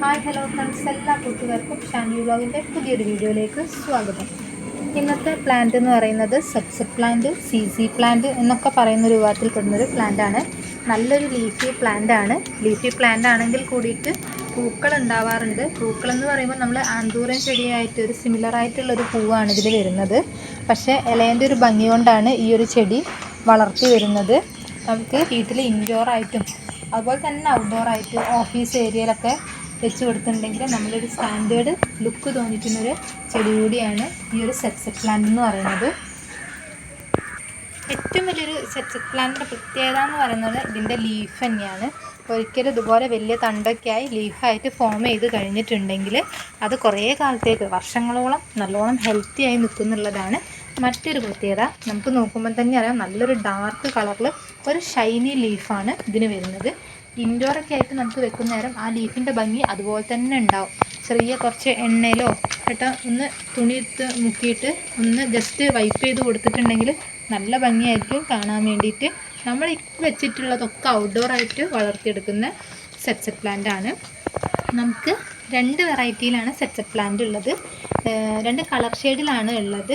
Hi hello friends എല്ലാ കൂട്ടുകാർക്കും ഷാനി വ്ലോഗിന്റെ പുതിയൊരു വീഡിയോയിലേക്ക് സ്വാഗതം. ഇന്നത്തെ പ്ലാന്റ് എന്ന് പറയുന്നത് subset plant C C plant എന്നൊക്കെ പറയുന്ന ഒരു വിഭാഗത്തിൽപ്പെടുന്നൊരു പ്ലാന്റാണ് നല്ലൊരു ലീഫി പ്ലാന്റ് ആണ്. ലീഫി പ്ലാന്റ് ആണെങ്കിൽ കൂടിയിട്ട് പൂക്കൾ ഉണ്ടാവാറുണ്ട്. പൂക്കൾ എന്ന് പറയുമ്പോൾ നമ്മൾ ആന്തൂരൻ ചെടിയായിട്ട് ഒരു സിമിലർ ആയിട്ടുള്ള ഒരു പൂവാണ് ഇതിൽ വരുന്നത്. പക്ഷേ ഇലേന്റെ ഒരു ഭംഗി കൊണ്ടാണ് ഈ ഒരു ചെടി വളർത്തി വരുന്നത്. നമുക്ക് വീട്ടിൽ ഇൻഡോറായിട്ടും അതുപോലെ തന്നെ ഔട്ട്ഡോർ ആയിട്ട് ഓഫീസ് ഏരിയയിലൊക്കെ വെച്ച് കൊടുത്തിട്ടുണ്ടെങ്കിൽ നമ്മളൊരു സ്റ്റാൻഡേർഡ് ലുക്ക് തോന്നിക്കുന്നൊരു ചെടി കൂടിയാണ് ഈ ഒരു സെറ്റ്സെറ്റ് പ്ലാന്റ് എന്ന് പറയുന്നത്. ഏറ്റവും വലിയൊരു സെറ്റ്സെറ്റ് പ്ലാന്റിന്റെ പ്രത്യേകത എന്ന് പറയുന്നത് ഇതിന്റെ ലീഫ് തന്നെയാണ്. ഒരിക്കലും ഇതുപോലെ വലിയ തണ്ടൊക്കെ ആയി ലീഫായിട്ട് ഫോം ചെയ്ത് കഴിഞ്ഞിട്ടുണ്ടെങ്കിൽ അത് കുറേ കാലത്തേക്ക് വർഷങ്ങളോളം നല്ലോണം ഹെൽത്തി ആയി നിൽക്കുന്നുള്ളതാണ് മറ്റൊരു പ്രത്യേകത. നമുക്ക് നോക്കുമ്പോൾ തന്നെ അറിയാം നല്ലൊരു ഡാർക്ക് കളറിൽ ഒരു ഷൈനി ലീഫാണ് ഇതിന് വരുന്നത്. ഇൻഡോറൊക്കെ ആയിട്ട് നമുക്ക് വെക്കുന്ന നേരം ആ ലീഫിന്റെ ഭംഗി അതുപോലെ തന്നെ ഉണ്ടാവും. ചെറിയ കുറച്ച് എണ്ണയിലോ കേട്ടോ ഒന്ന് തുണി എടുത്ത് മുക്കിയിട്ട് ഒന്ന് ജസ്റ്റ് വൈപ്പ് ചെയ്ത് കൊടുത്തിട്ടുണ്ടെങ്കിൽ നല്ല ഭംഗിയായിരിക്കും കാണാൻ വേണ്ടിയിട്ട്. നമ്മൾ വെച്ചിട്ടുള്ളതൊക്കെ ഔട്ട്ഡോർ ആയിട്ട് വളർത്തിയെടുക്കുന്ന സെറ്റ്സെറ്റ് പ്ലാന്റ് ആണ്. നമുക്ക് രണ്ട് വെറൈറ്റിയിലാണ് സെറ്റ്സെറ്റ് പ്ലാന്റ് ഉള്ളത്. രണ്ട് കളർ ഷെയ്ഡിലാണ് ഉള്ളത്.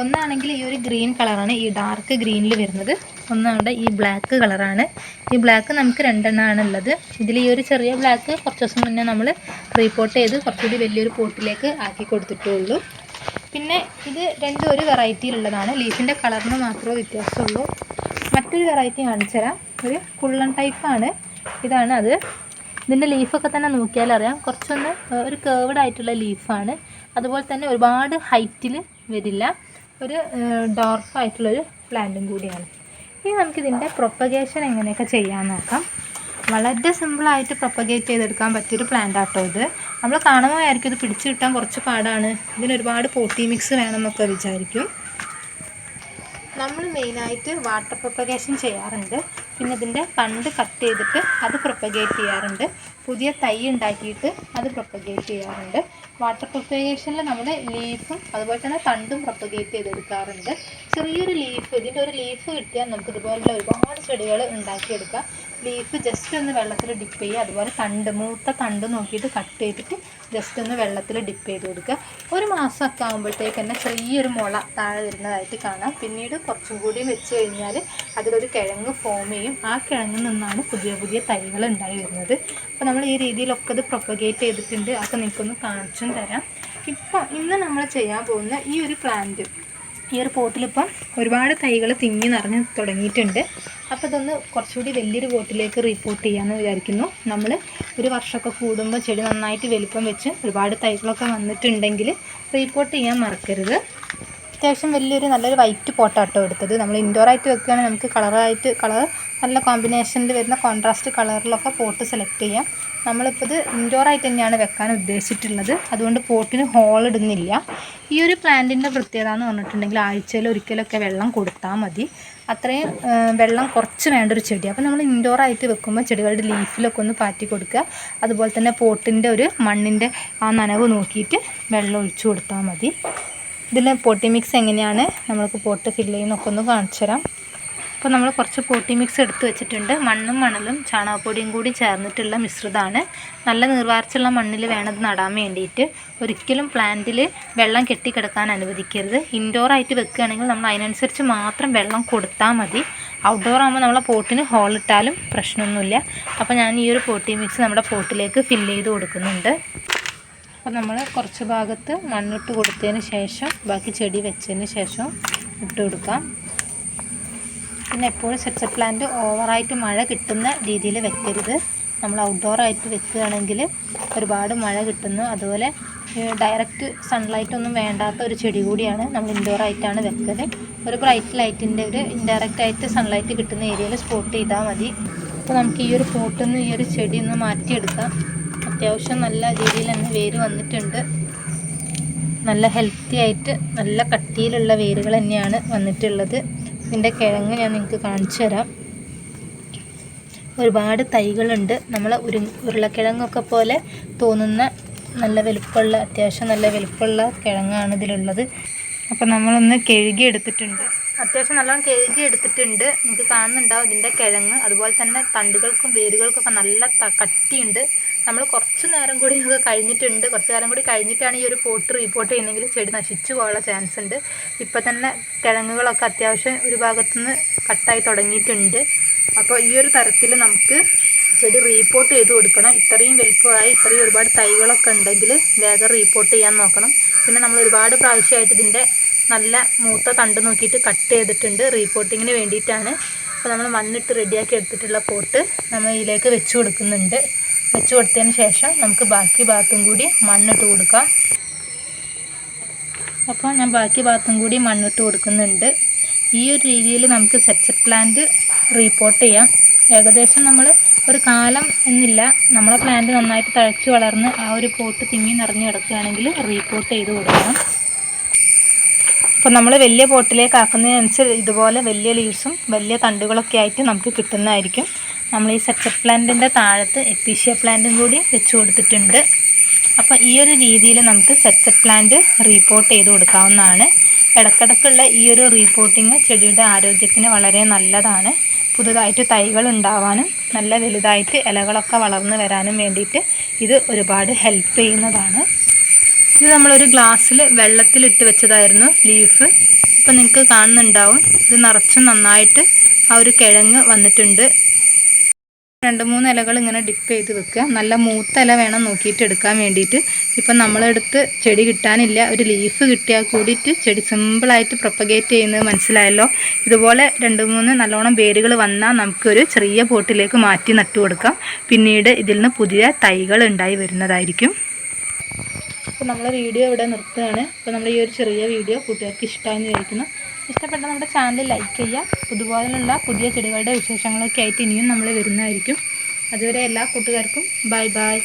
ഒന്നാണെങ്കിൽ ഈ ഒരു ഗ്രീൻ കളറാണ് ഈ ഡാർക്ക് ഗ്രീനിൽ വരുന്നത്. ഒന്നാണ് ഈ ബ്ലാക്ക് കളറാണ്. ഈ ബ്ലാക്ക് നമുക്ക് രണ്ടെണ്ണമാണ് ഉള്ളത്. ഇതിൽ ഈ ഒരു ചെറിയ ബ്ലാക്ക് കുറച്ച് ദിവസം മുന്നേ നമ്മൾ റീപോർട്ട് ചെയ്ത് കുറച്ചുകൂടി വലിയൊരു പോട്ടിലേക്ക് ആക്കി കൊടുത്തിട്ടുള്ളൂ. പിന്നെ ഇത് രണ്ടും ഒരു വെറൈറ്റിയിലുള്ളതാണ് ലീഫിന്റെ കളറിന് മാത്രമേ വ്യത്യാസമുള്ളൂ. മറ്റൊരു വെറൈറ്റി കാണിച്ചു തരാം ഒരു കുള്ളൻ ടൈപ്പാണ് ഇതാണ് അത്. ഇതിന്റെ ലീഫൊക്കെ തന്നെ നോക്കിയാൽ അറിയാം. കുറച്ചൊന്ന് ഒരു കേർവഡ് ആയിട്ടുള്ള ലീഫാണ് അതുപോലെ തന്നെ ഒരുപാട് ഹൈറ്റിൽ വരില്ല. ഒരു ഡോർഫായിട്ടുള്ളൊരു പ്ലാന്റും കൂടിയാണ്. ഇനി നമുക്കിതിന്റെ പ്രൊപ്പഗേഷൻ എങ്ങനെയൊക്കെ ചെയ്യാൻ നോക്കാം. വളരെ സിമ്പിളായിട്ട് പ്രൊപ്പഗേറ്റ് ചെയ്തെടുക്കാൻ പറ്റിയൊരു പ്ലാന്റ് ആട്ടോ ഇത്. നമ്മൾ കാണുമ്പോൾ ആയിരിക്കും ഇത് പിടിച്ചു കിട്ടാൻ കുറച്ച് പാടാണ്. ഇതിന് ഒരുപാട് പോട്ടി മിക്സ് വേണമെന്നൊക്കെ വിചാരിക്കും. നമ്മൾ മെയിനായിട്ട് വാട്ടർ പ്രൊപ്പഗേഷൻ ചെയ്യാറുണ്ട്. പിന്നെ ഇതിന്റെ പണ്ട് കട്ട് ചെയ്തിട്ട് അത് പ്രൊപ്പഗേറ്റ് ചെയ്യാറുണ്ട്. പുതിയ തൈ ഉണ്ടാക്കിയിട്ട് അത് പ്രൊപ്പഗേറ്റ് ചെയ്യാറുണ്ട്. വാട്ടർ പ്രൊപ്പഗേഷനിൽ നമ്മൾ ലീഫും അതുപോലെ തന്നെ തണ്ടും പ്രൊപ്പഗേറ്റ് ചെയ്തെടുക്കാറുണ്ട്. ചെറിയൊരു ലീഫ് ഇതിന്റെ ഒരു ലീഫ് കിട്ടിയാൽ നമുക്ക് ഇതുപോലുള്ള ഒരുപാട് ചെടികൾ ഉണ്ടാക്കിയെടുക്കാം. ലീഫ് ജസ്റ്റ് ഒന്ന് വെള്ളത്തിൽ ഡിപ്പ് ചെയ്യുക. അതുപോലെ തണ്ട് മൂത്ത തണ്ട് നോക്കിയിട്ട് കട്ട് ചെയ്തിട്ട് ജസ്റ്റ് ഒന്ന് വെള്ളത്തിൽ ഡിപ്പ് ചെയ്ത് കൊടുക്കുക. ഒരു മാസമൊക്കെ ആകുമ്പോഴത്തേക്ക് തന്നെ ചെറിയൊരു മുള താഴെ വരുന്നതായിട്ട് കാണാം. പിന്നീട് കുറച്ചും കൂടി വെച്ച് കഴിഞ്ഞാൽ അതിലൊരു കിഴങ്ങ് ഫോം ചെയ്യും. ആ കിഴങ്ങിൽ നിന്നാണ് പുതിയ പുതിയ തൈകൾ ഉണ്ടായി വരുന്നത്. അപ്പോൾ നമ്മൾ ഈ രീതിയിലൊക്കെ ഇത് പ്രൊപ്പഗേറ്റ് ചെയ്തിട്ടുണ്ട്. അതൊക്കെ നിങ്ങൾക്കൊന്ന് കാണിച്ചും തരാം. ഇപ്പം ഇന്ന് നമ്മൾ ചെയ്യാൻ പോകുന്ന ഈ ഒരു പ്ലാന്റ് ഈ ഒരു പോട്ടിലിപ്പം ഒരുപാട് തൈകൾ തിങ്ങി നിറഞ്ഞ് തുടങ്ങിയിട്ടുണ്ട്. അപ്പോൾ ഇതൊന്ന് കുറച്ചുകൂടി വലിയൊരു പോട്ടിലേക്ക് റിപ്പോർട്ട് ചെയ്യാമെന്ന് വിചാരിക്കുന്നു. നമ്മൾ ഒരു വർഷമൊക്കെ കൂടുമ്പോൾ ചെടി നന്നായിട്ട് വലിപ്പം വെച്ച് ഒരുപാട് തൈകളൊക്കെ വന്നിട്ടുണ്ടെങ്കിൽ റിപ്പോർട്ട് ചെയ്യാൻ മറക്കരുത്. അത്യാവശ്യം വലിയൊരു നല്ലൊരു വൈറ്റ് പോട്ടാട്ടോ എടുത്തത്. നമ്മൾ ഇൻഡോറായിട്ട് വെക്കുകയാണെങ്കിൽ നമുക്ക് കളറായിട്ട് കളർ നല്ല കോമ്പിനേഷനിൽ വരുന്ന കോൺട്രാസ്റ്റ് കളറിലൊക്കെ പോട്ട് സെലക്ട് ചെയ്യാം. നമ്മളിപ്പോൾ ഇത് ഇൻഡോർ ആയിട്ട് തന്നെയാണ് വെക്കാൻ ഉദ്ദേശിച്ചിട്ടുള്ളത്. അതുകൊണ്ട് പോട്ടിന് ഹോൾ ഇടുന്നില്ല. ഈ ഒരു പ്ലാന്റിന്റെ പ്രത്യേകത എന്ന് പറഞ്ഞിട്ടുണ്ടെങ്കിൽ ആഴ്ചയിൽ ഒരിക്കലൊക്കെ വെള്ളം കൊടുത്താൽ മതി. അത്രയും വെള്ളം കുറച്ച് വേണ്ട ഒരു ചെടി. അപ്പോൾ നമ്മൾ ഇൻഡോർ ആയിട്ട് വെക്കുമ്പോൾ ചെടികളുടെ ലീഫിലൊക്കെ ഒന്ന് പാറ്റി കൊടുക്കുക. അതുപോലെ തന്നെ പോട്ടിന്റെ ഒരു മണ്ണിന്റെ ആ നനവ് നോക്കിയിട്ട് വെള്ളം ഒഴിച്ചു കൊടുത്താൽ മതി. ഇതിൽ പോട്ടി മിക്സ് എങ്ങനെയാണ്? നമ്മൾക്ക് പോട്ട് ഫില്ല് ചെയ്യുന്നൊക്കെ ഒന്ന് കാണിച്ചു തരാം അപ്പോൾ നമ്മൾ കുറച്ച് പോട്ടി മിക്സ് എടുത്ത് വെച്ചിട്ടുണ്ട്. മണ്ണും മണലും ചാണകപ്പൊടിയും കൂടി ചേർന്നിട്ടുള്ള മിശ്രിതമാണ്. നല്ല നീർവാർച്ചുള്ള മണ്ണിൽ വേണത് നടാൻ വേണ്ടിയിട്ട്. ഒരിക്കലും പ്ലാന്റിൽ വെള്ളം കെട്ടിക്കിടക്കാൻ അനുവദിക്കരുത്. ഇൻഡോർ ആയിട്ട് വെക്കുകയാണെങ്കിൽ നമ്മൾ അതിനനുസരിച്ച് മാത്രം വെള്ളം കൊടുത്താൽ മതി. ഔട്ട്ഡോർ ആകുമ്പോൾ നമ്മളെ പോട്ടിന് ഹോളിട്ടാലും പ്രശ്നമൊന്നുമില്ല. അപ്പോൾ ഞാൻ ഈ ഒരു പോട്ടി മിക്സ് നമ്മുടെ പോട്ടിലേക്ക് ഫില്ല് ചെയ്ത് കൊടുക്കുന്നുണ്ട്. അപ്പോൾ നമ്മൾ കുറച്ച് ഭാഗത്ത് മണ്ണിട്ട് കൊടുത്തതിന് ശേഷം ബാക്കി ചെടി വെച്ചതിന് ശേഷം ഇട്ട് കൊടുക്കാം. പിന്നെ എപ്പോഴും സെറ്റ് പ്ലാന്റ് ഓവറായിട്ട് മഴ കിട്ടുന്ന രീതിയിൽ വെക്കരുത്. നമ്മൾ ഔട്ട്ഡോർ ആയിട്ട് വെക്കുകയാണെങ്കിൽ ഒരുപാട് മഴ കിട്ടുന്നു. അതുപോലെ ഡയറക്റ്റ് സൺലൈറ്റ് ഒന്നും വേണ്ടാത്ത ഒരു ചെടി കൂടിയാണ് നമ്മൾ ഇൻഡോർ ആയിട്ടാണ് വെക്കൽ ഒരു ബ്രൈറ്റ് ലൈറ്റിന്റെ ഒരു ഇൻഡയറക്റ്റ് ആയിട്ട് സൺലൈറ്റ് കിട്ടുന്ന ഏരിയയിൽ സ്പോട്ട് ചെയ്താൽ മതി. അപ്പോൾ നമുക്ക് ഈ ഒരു പോട്ടിൽ നിന്ന് ഈ ഒരു ചെടി ഒന്ന് മാറ്റിയെടുക്കാം. അത്യാവശ്യം നല്ല രീതിയിൽ തന്നെ വേര് വന്നിട്ടുണ്ട്. നല്ല ഹെൽത്തി ആയിട്ട് നല്ല കട്ടിയിലുള്ള വേരുകൾ തന്നെയാണ് വന്നിട്ടുള്ളത്. ഇതിന്റെ കിഴങ്ങ് ഞാൻ നിങ്ങൾക്ക് കാണിച്ചു തരാം. ഒരുപാട് തൈകളുണ്ട്. നമ്മൾ ഉരു ഉരുളക്കിഴങ്ങൊക്കെ പോലെ തോന്നുന്ന നല്ല വലുപ്പമുള്ള അത്യാവശ്യം നല്ല വലുപ്പമുള്ള കിഴങ്ങാണ് ഇതിലുള്ളത്. അപ്പോൾ നമ്മളൊന്ന് കഴുകി എടുത്തിട്ടുണ്ട് അത്യാവശ്യം നല്ലോണം കഴുകി എടുത്തിട്ടുണ്ട് നിങ്ങൾക്ക് കാണുന്നുണ്ടാവും ഇതിന്റെ കിഴങ്ങ്. അതുപോലെ തന്നെ തണ്ടുകൾക്കും വേരുകൾക്കൊക്കെ നല്ല കട്ടിയുണ്ട്. നമ്മൾ കുറച്ച് നേരം കൂടി നമുക്ക് കഴിഞ്ഞിട്ടുണ്ട്. കുറച്ച് നേരം കൂടി കഴിഞ്ഞിട്ടാണ് ഈ ഒരു പോട്ട് റീപോർട്ട് ചെയ്യുന്നതെങ്കിൽ ചെടി നശിച്ചു പോകാനുള്ള ചാൻസ് ഉണ്ട്. ഇപ്പം തന്നെ കിഴങ്ങുകളൊക്കെ അത്യാവശ്യം ഒരു ഭാഗത്തുനിന്ന് കട്ടായി തുടങ്ങിയിട്ടുണ്ട്. അപ്പോൾ ഈ ഒരു തരത്തിൽ നമുക്ക് ചെടി റീപ്പോർട്ട് ചെയ്ത് കൊടുക്കണം. ഇത്രയും വലുപ്പമായി ഇത്രയും ഒരുപാട് തൈകളൊക്കെ ഉണ്ടെങ്കിൽ വേഗം റീപ്പോർട്ട് ചെയ്യാൻ നോക്കണം. പിന്നെ നമ്മൾ ഒരുപാട് പ്രാവശ്യമായിട്ട് ഇതിന്റെ നല്ല മൂത്ത തണ്ട് നോക്കിയിട്ട് കട്ട് ചെയ്തിട്ടുണ്ട്. റീപ്പോർട്ടിങ്ങിന് വേണ്ടിയിട്ടാണ്. അപ്പോൾ നമ്മൾ മണ്ണിട്ട് റെഡിയാക്കി എടുത്തിട്ടുള്ള പോട്ട് നമ്മൾ ഇതിലേക്ക് വെച്ച് കൊടുക്കുന്നുണ്ട്. വെച്ച് കൊടുത്തതിന് ശേഷം നമുക്ക് ബാക്കി ഭാഗത്തും കൂടി മണ്ണിട്ട് കൊടുക്കാം. അപ്പോൾ ഞാൻ ബാക്കി ഭാഗത്തും കൂടി മണ്ണിട്ട് കൊടുക്കുന്നുണ്ട്. ഈ ഒരു രീതിയിൽ നമുക്ക് സെറ്റ് പ്ലാന്റ് റീപ്പോർട്ട് ചെയ്യാം. ഏകദേശം നമ്മൾ ഒരു കാലം എന്നില്ല നമ്മളെ പ്ലാന്റ് നന്നായിട്ട് തഴച്ചു വളർന്ന് ആ ഒരു പോട്ട് തിങ്ങി നിറഞ്ഞു കിടക്കുകയാണെങ്കിൽ റീപോർട്ട് ചെയ്ത് കൊടുക്കണം. അപ്പോൾ നമ്മൾ വലിയ പോട്ടിലേക്ക് ആക്കുന്നതിനനുസരിച്ച് ഇതുപോലെ വലിയ ലീവ്സും വലിയ തണ്ടുകളൊക്കെ ആയിട്ട് നമുക്ക് കിട്ടുന്നതായിരിക്കും. നമ്മൾ ഈ സച്ച പ്ലാന്റിന്റെ താഴത്ത് എപ്പീഷ്യ പ്ലാന്റും കൂടി വെച്ച് കൊടുത്തിട്ടുണ്ട്. അപ്പോൾ ഈ ഒരു രീതിയിൽ നമുക്ക് സച്ച പ്ലാന്റ് റീപ്പോർട്ട് ചെയ്ത് കൊടുക്കാവുന്നതാണ്. ഇടക്കിടക്കുള്ള ഈ ഒരു റീപ്പോർട്ടിങ് ചെടിയുടെ ആരോഗ്യത്തിന് വളരെ നല്ലതാണ്. പുതുതായിട്ട് തൈകൾ ഉണ്ടാവാനും നല്ല വലുതായിട്ട് ഇലകളൊക്കെ വളർന്നു വരാനും വേണ്ടിയിട്ട് ഇത് ഒരുപാട് ഹെൽപ്പ് ചെയ്യുന്നതാണ്. ഇത് നമ്മളൊരു ഗ്ലാസ്സിൽ വെള്ളത്തിലിട്ട് വെച്ചതായിരുന്നു ലീഫ് ഇപ്പം നിങ്ങൾക്ക് കാണുന്നുണ്ടാവും. ഇത് നിറച്ചും നന്നായിട്ട് ആ ഒരു കിഴങ്ങ് വന്നിട്ടുണ്ട്. രണ്ട് മൂന്ന് ഇലകൾ ഇങ്ങനെ ഡിപ്പ് ചെയ്ത് വെക്കുക. നല്ല മൂത്ത ഇല വേണം നോക്കിയിട്ട് എടുക്കാൻ വേണ്ടിയിട്ട്. ഇപ്പം നമ്മളെടുത്ത് ചെടി കിട്ടാനില്ല. ഒരു ലീഫ് കിട്ടിയാൽ കൂടിയിട്ട് ചെടി സിമ്പിളായിട്ട് പ്രൊപ്പഗേറ്റ് ചെയ്യുന്നത് മനസ്സിലായല്ലോ. ഇതുപോലെ രണ്ട് മൂന്ന് നല്ലോണം വേരുകൾ വന്നാൽ നമുക്കൊരു ചെറിയ പോട്ടിലേക്ക് മാറ്റി നട്ടു കൊടുക്കാം. പിന്നീട് ഇതിൽ നിന്ന് പുതിയ തൈകൾ ഉണ്ടായി വരുന്നതായിരിക്കും. അപ്പോൾ നമ്മൾ വീഡിയോ ഇവിടെ നിർത്തുകയാണ്. അപ്പോൾ നമ്മൾ ഈ ഒരു ചെറിയ വീഡിയോ കൂട്ടുകാർക്ക് ഇഷ്ടമാണെന്ന് വിചാരിക്കുന്നു. ഇഷ്ടപ്പെട്ട നമ്മുടെ ചാനൽ ലൈക്ക് ചെയ്യുക. ഇതുപോലുള്ള പുതിയ ചെടികളുടെ വിശേഷങ്ങളൊക്കെ ആയിട്ട് ഇനിയും നമ്മൾ വരുന്നതായിരിക്കും. അതുവരെ എല്ലാ കൂട്ടുകാർക്കും ബൈ ബൈ.